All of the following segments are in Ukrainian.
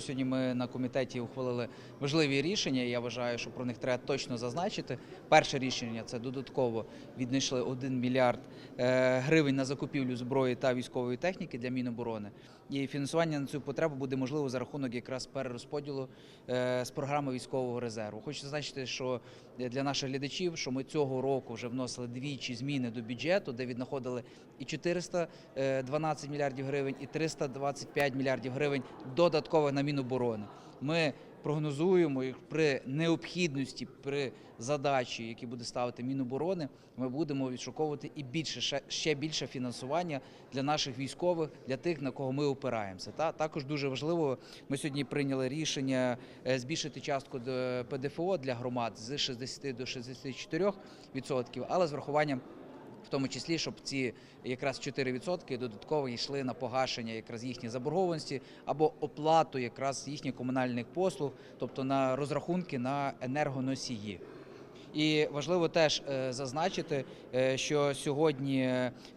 Сьогодні ми на комітеті ухвалили важливі рішення. Я вважаю, що про них треба точно зазначити. Перше рішення це додатково віднайшли 1 мільярд е, гривень на закупівлю зброї та військової техніки для Міноборони. І фінансування на цю потребу буде можливо за рахунок якраз перерозподілу е, з програми військового резерву. Хочу зазначити, що для наших глядачів, що ми цього року вже вносили двічі зміни до бюджету, де віднаходили і 412 мільярдів гривень, і 325 мільярдів гривень додатково на Міноборони. Ми прогнозуємо і при необхідності, при задачі, які буде ставити Міноборони, ми будемо відшуковувати і більше ще, більше фінансування для наших військових, для тих, на кого ми опираємося. Та також дуже важливо. Ми сьогодні прийняли рішення е, збільшити частку ПДФО для громад з 60 до 64 відсотків, але з врахуванням. Тому числі, щоб ці якраз 4% додатково йшли на погашення якраз їхньої заборгованості або оплату якраз їхніх комунальних послуг, тобто на розрахунки на енергоносії. І важливо теж е, зазначити, е, що сьогодні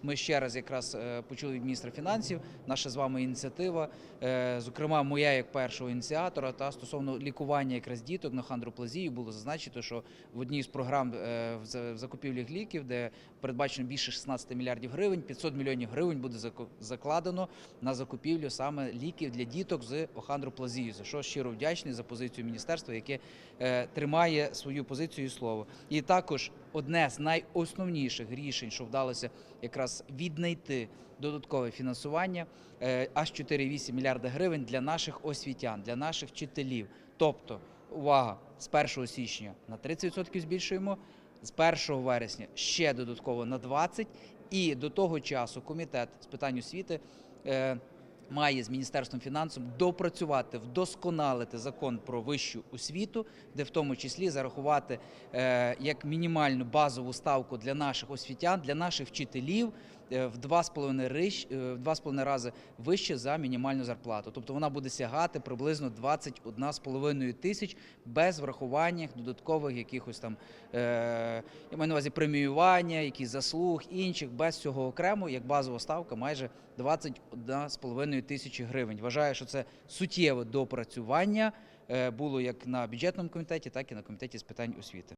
ми ще раз якраз е, почули від міністра фінансів наша з вами ініціатива, е, зокрема моя як першого ініціатора, та стосовно лікування якраз діток на хандроплазію було зазначено, що в одній з програм е, в за- в закупівлях ліків, де передбачено більше 16 мільярдів гривень, 500 мільйонів гривень буде закладено на закупівлю саме ліків для діток з охандроплазією, за що щиро вдячний за позицію міністерства, яке е, тримає свою позицію і слово. І також одне з найосновніших рішень, що вдалося якраз віднайти додаткове фінансування, е, аж 4,8 мільярда гривень для наших освітян, для наших вчителів. Тобто, увага, з 1 січня на 30% збільшуємо, з 1 вересня ще додатково на 20%, і до того часу комітет з питань освіти. Має з міністерством фінансів допрацювати, вдосконалити закон про вищу освіту, де в тому числі зарахувати е, як мінімальну базову ставку для наших освітян, для наших вчителів в 2,5 рищ- е, в 2,5 рази вище за мінімальну зарплату. Тобто вона буде сягати приблизно 21,5 тисяч без врахування додаткових якихось там е, я маю на увазі преміювання, якісь заслуг інших, без цього окремо, як базова ставка, майже 21,5 тисячі гривень. Вважаю, що це суттєве допрацювання е, було як на бюджетному комітеті, так і на комітеті з питань освіти.